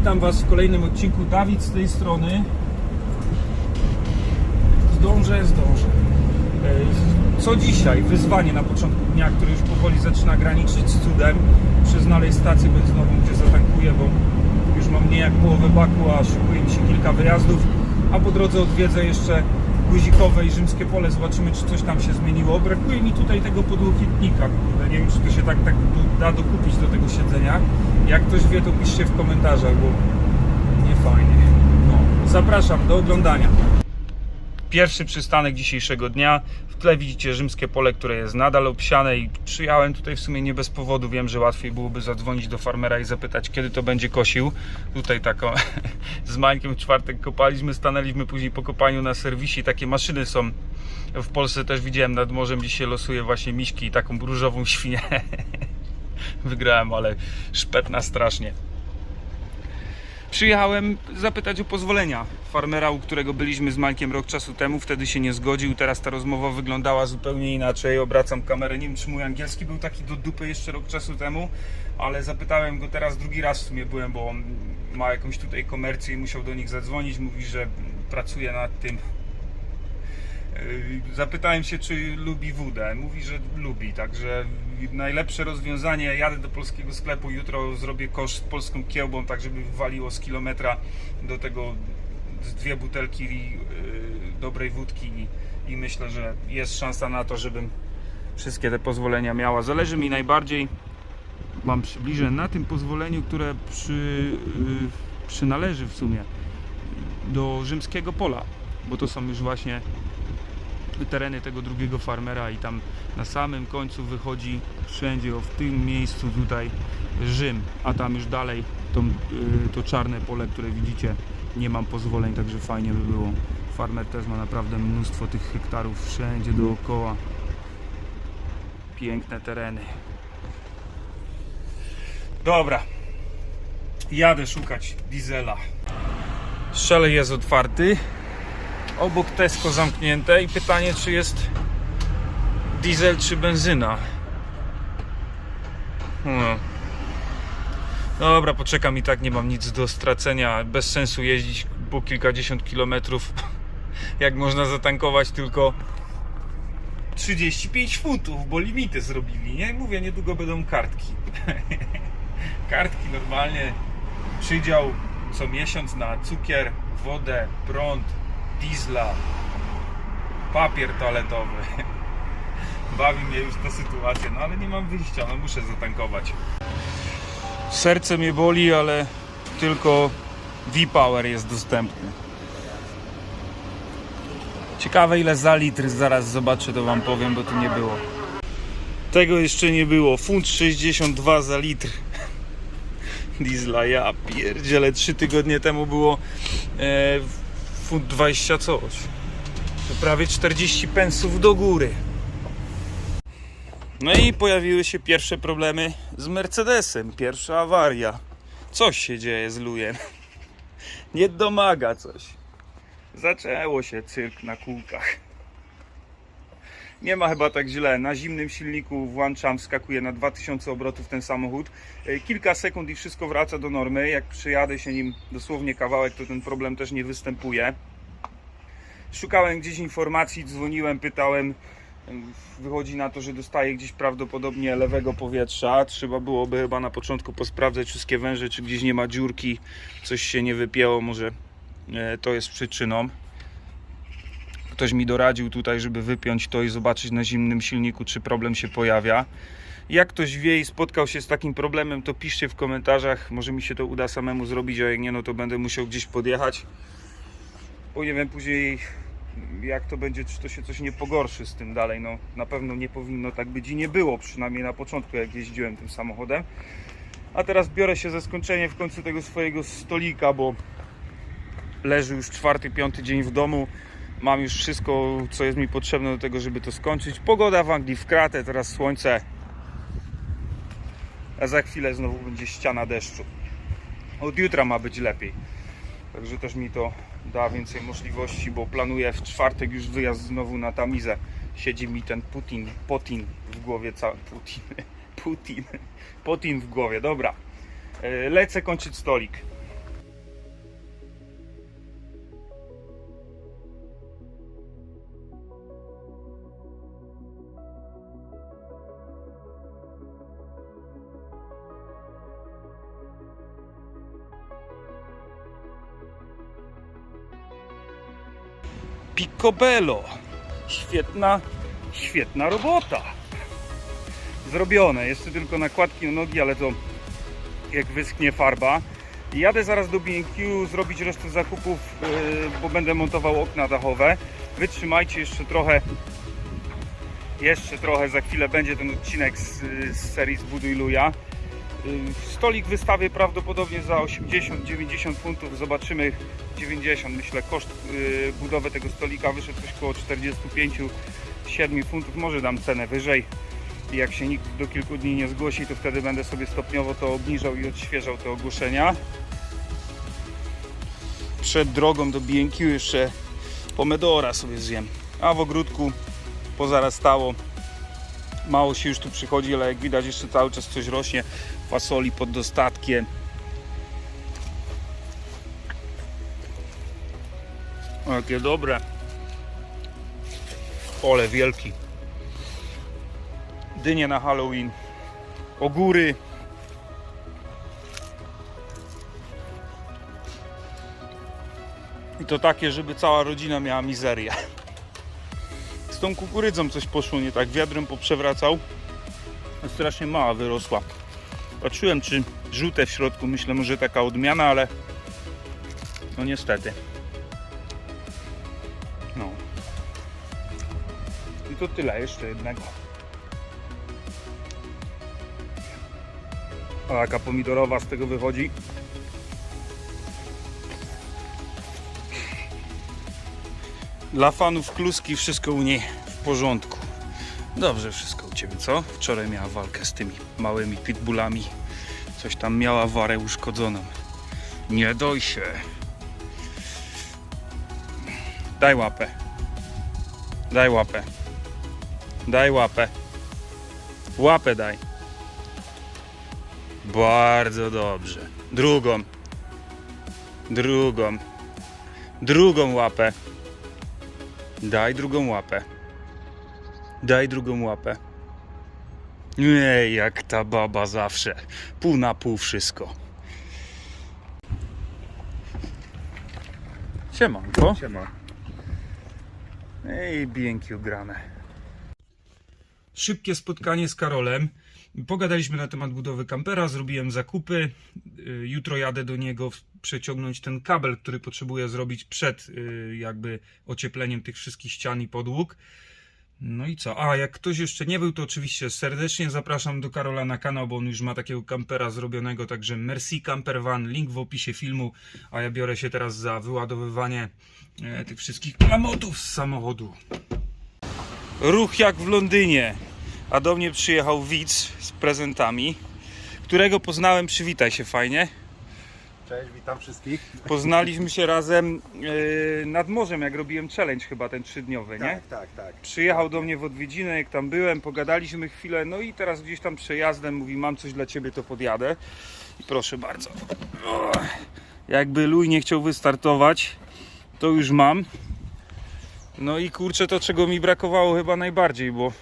Witam Was w kolejnym odcinku. Dawid z tej strony. Zdążę, zdążę. E, Co dzisiaj? Wyzwanie na początku dnia, które już powoli zaczyna graniczyć z cudem. Muszę znaleźć stację benzynową, gdzie zatankuję, bo już mam nie jak połowę baku, a szykuje mi się kilka wyjazdów. A po drodze odwiedzę jeszcze Guzikowe i Rzymskie Pole. Zobaczymy, czy coś tam się zmieniło. Brakuje mi tutaj tego podłokietnika. Nie wiem, czy to się tak, tak da dokupić do tego siedzenia. Jak ktoś wie, to piszcie w komentarzach, bo nie fajnie. No, zapraszam do oglądania. Pierwszy przystanek dzisiejszego dnia. W tle widzicie rzymskie pole, które jest nadal obsiane i przyjechałem tutaj w sumie nie bez powodu. Wiem, że łatwiej byłoby zadzwonić do farmera i zapytać, kiedy to będzie kosił. Tutaj taką z Mańkiem w czwartek kopaliśmy, stanęliśmy później po kopaniu na serwisie. Takie maszyny są w Polsce też widziałem nad morzem, gdzie się losuje właśnie miśki i taką różową świnię. Wygrałem, ale szpetna strasznie. Przyjechałem zapytać o pozwolenia farmera, u którego byliśmy z Mańkiem rok czasu temu. Wtedy się nie zgodził. Teraz ta rozmowa wyglądała zupełnie inaczej. Obracam kamerę. Nie wiem, czy mój angielski był taki do dupy jeszcze rok czasu temu, ale zapytałem go teraz drugi raz w sumie byłem, bo on ma jakąś tutaj komercję i musiał do nich zadzwonić. Mówi, że pracuje nad tym. Yy, Zapytałem się, czy lubi wódę. Mówi, że lubi, także najlepsze rozwiązanie. Jadę do polskiego sklepu, jutro zrobię kosz z polską kiełbą, tak żeby waliło z kilometra do tego dwie butelki yy, dobrej wódki i, i myślę, że jest szansa na to, żebym wszystkie te pozwolenia miała. Zależy mi najbardziej, Wam przybliżę, na tym pozwoleniu, które przy, yy, przynależy w sumie do rzymskiego pola, bo to są już właśnie tereny tego drugiego farmera i tam na samym końcu wychodzi wszędzie, o w tym miejscu tutaj Rzym, a tam już dalej to, y, to czarne pole, które widzicie, nie mam pozwoleń, także fajnie by było. Farmer też ma naprawdę mnóstwo tych hektarów wszędzie dookoła. Piękne tereny. Dobra, jadę szukać diesela. Szelej jest otwarty obok Tesco zamknięte i pytanie czy jest diesel czy benzyna. No. Dobra, poczekam i tak nie mam nic do stracenia. Bez sensu jeździć po kilkadziesiąt kilometrów. Jak można zatankować tylko 35 funtów, bo limity zrobili, nie? Mówię, niedługo będą kartki. kartki normalnie. Przydział co miesiąc na cukier, wodę, prąd, diesla, papier toaletowy. Bawi mnie już ta sytuacja, no ale nie mam wyjścia, no muszę zatankować. Serce mnie boli, ale tylko V-Power jest dostępny. Ciekawe ile za litr zaraz zobaczę, to wam powiem, bo tu nie było. Tego jeszcze nie było. Funt 62 za litr. Diesla, ja pierdzielę, 3 tygodnie temu było e, funt 20 coś. To prawie 40 pensów do góry. No i pojawiły się pierwsze problemy z Mercedesem. Pierwsza awaria. Coś się dzieje z lujem. Nie domaga coś. Zaczęło się cyrk na kółkach. Nie ma chyba tak źle. Na zimnym silniku włączam, skakuje na 2000 obrotów ten samochód. E, Kilka sekund i wszystko wraca do normy. Jak przyjadę się nim dosłownie kawałek, to ten problem też nie występuje. Szukałem gdzieś informacji, dzwoniłem, pytałem. Wychodzi na to, że dostaję gdzieś prawdopodobnie lewego powietrza. Trzeba byłoby chyba na początku posprawdzać wszystkie węże, czy gdzieś nie ma dziurki, coś się nie wypięło, może e, to jest przyczyną. Ktoś mi doradził tutaj, żeby wypiąć to i zobaczyć na zimnym silniku, czy problem się pojawia. Jak ktoś wie i spotkał się z takim problemem, to piszcie w komentarzach. Może mi się to uda samemu zrobić, a jak nie, no to będę musiał gdzieś podjechać. Bo nie wiem później, jak to będzie, czy to się coś nie pogorszy z tym dalej. No, na pewno nie powinno tak być i nie było, przynajmniej na początku, jak jeździłem tym samochodem. A teraz biorę się za skończenie w końcu tego swojego stolika, bo leży już czwarty, piąty dzień w domu. Mam już wszystko, co jest mi potrzebne do tego, żeby to skończyć. Pogoda w Anglii w kratę, teraz słońce. A za chwilę znowu będzie ściana deszczu. Od jutra ma być lepiej. Także też mi to da więcej możliwości, bo planuję w czwartek już wyjazd znowu na Tamizę. Siedzi mi ten Putin, Putin w głowie cały. Putin, Putin, Putin w głowie, dobra. E, Lecę kończyć stolik. Picobello. Świetna, świetna robota. Zrobione. Jeszcze tylko nakładki na nogi, ale to jak wyschnie farba. Jadę zaraz do B&Q zrobić resztę zakupów, yy, bo będę montował okna dachowe. Wytrzymajcie jeszcze trochę. Jeszcze trochę, za chwilę będzie ten odcinek z, z serii Zbuduj Luja. Yy, Stolik wystawię prawdopodobnie za 80-90 funtów, zobaczymy 90 myślę. Koszt yy, budowy tego stolika wyszedł coś około 45-7 funtów, może dam cenę wyżej. Jak się nikt do kilku dni nie zgłosi, to wtedy będę sobie stopniowo to obniżał i odświeżał te ogłoszenia. Przed drogą do B&Q jeszcze pomidora sobie zjem. A w ogródku pozarastało. Mało się już tu przychodzi, ale jak widać jeszcze cały czas coś rośnie. Fasoli pod dostatkiem. O, jakie dobre. Ole wielki. Dynie na Halloween. Ogóry. I to takie, żeby cała rodzina miała mizerię. Tą kukurydzą coś poszło nie tak. Wiadrem poprzewracał. Strasznie mała wyrosła. Patrzyłem, czy żółte w środku. Myślę, może taka odmiana, ale no niestety. No. I to tyle, jeszcze jednego. O, jaka pomidorowa z tego wychodzi. Dla fanów kluski wszystko u niej w porządku. Dobrze wszystko u Ciebie, co? Wczoraj miała walkę z tymi małymi pitbullami. Coś tam miała warę uszkodzoną. Nie doj się. Daj łapę. Daj łapę. Daj łapę. Łapę daj. Bardzo dobrze. Drugą. Drugą. Drugą łapę. Daj drugą łapę. Daj drugą łapę. Nie, jak ta baba zawsze. Pół na pół wszystko. Siemanko. Siema. Ej, BNQ grane. Szybkie spotkanie z Karolem. Pogadaliśmy na temat budowy kampera, zrobiłem zakupy. Y, Jutro jadę do niego przeciągnąć ten kabel, który potrzebuję zrobić przed y, jakby ociepleniem tych wszystkich ścian i podłóg. No i co? A, jak ktoś jeszcze nie był, to oczywiście serdecznie zapraszam do Karola na kanał, bo on już ma takiego kampera zrobionego, także Merci Camper Van, link w opisie filmu, a ja biorę się teraz za wyładowywanie e, tych wszystkich klamotów z samochodu. Ruch jak w Londynie, a do mnie przyjechał widz z prezentami, którego poznałem, przywitaj się fajnie. Cześć, witam wszystkich. Poznaliśmy się razem e, nad morzem, jak robiłem challenge chyba ten trzydniowy, nie? Tak, tak, tak. Przyjechał do mnie w odwiedziny, jak tam byłem, pogadaliśmy chwilę, no i teraz gdzieś tam przejazdem mówi, mam coś dla ciebie, to podjadę. I proszę bardzo. O, jakby Luj nie chciał wystartować, to już mam. No i kurczę, to czego mi brakowało chyba najbardziej, bo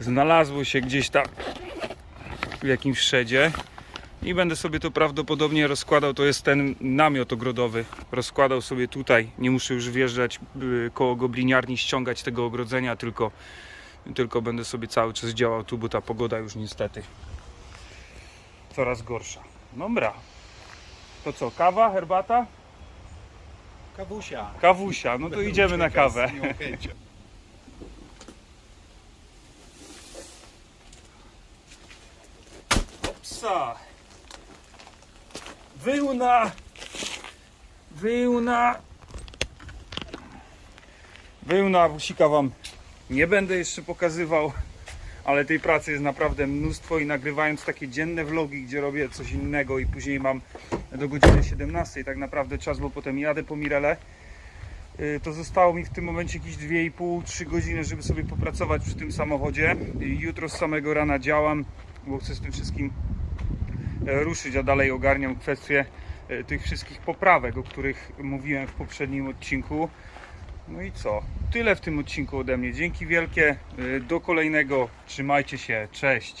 znalazło się gdzieś tam w jakimś szedzie. I będę sobie to prawdopodobnie rozkładał. To jest ten namiot ogrodowy. Rozkładał sobie tutaj. Nie muszę już wjeżdżać koło gobliniarni, ściągać tego ogrodzenia, tylko, tylko będę sobie cały czas działał tu, bo ta pogoda już niestety coraz gorsza. Dobra. To co, kawa, herbata? Kawusia. Kawusia, no to idziemy na kawę. Psa. Wyłna. Wyłna. Wyłna wusika wam nie będę jeszcze pokazywał, ale tej pracy jest naprawdę mnóstwo i nagrywając takie dzienne vlogi, gdzie robię coś innego i później mam do godziny 17 tak naprawdę czas, bo potem jadę po Mirele y, to zostało mi w tym momencie jakieś 2,5-3 godziny, żeby sobie popracować przy tym samochodzie. Jutro z samego rana działam, bo chcę z tym wszystkim ruszyć, a dalej ogarniam kwestię e, tych wszystkich poprawek, o których mówiłem w poprzednim odcinku. No i co? Tyle w tym odcinku ode mnie. Dzięki wielkie. e, Do kolejnego. Trzymajcie się. Cześć.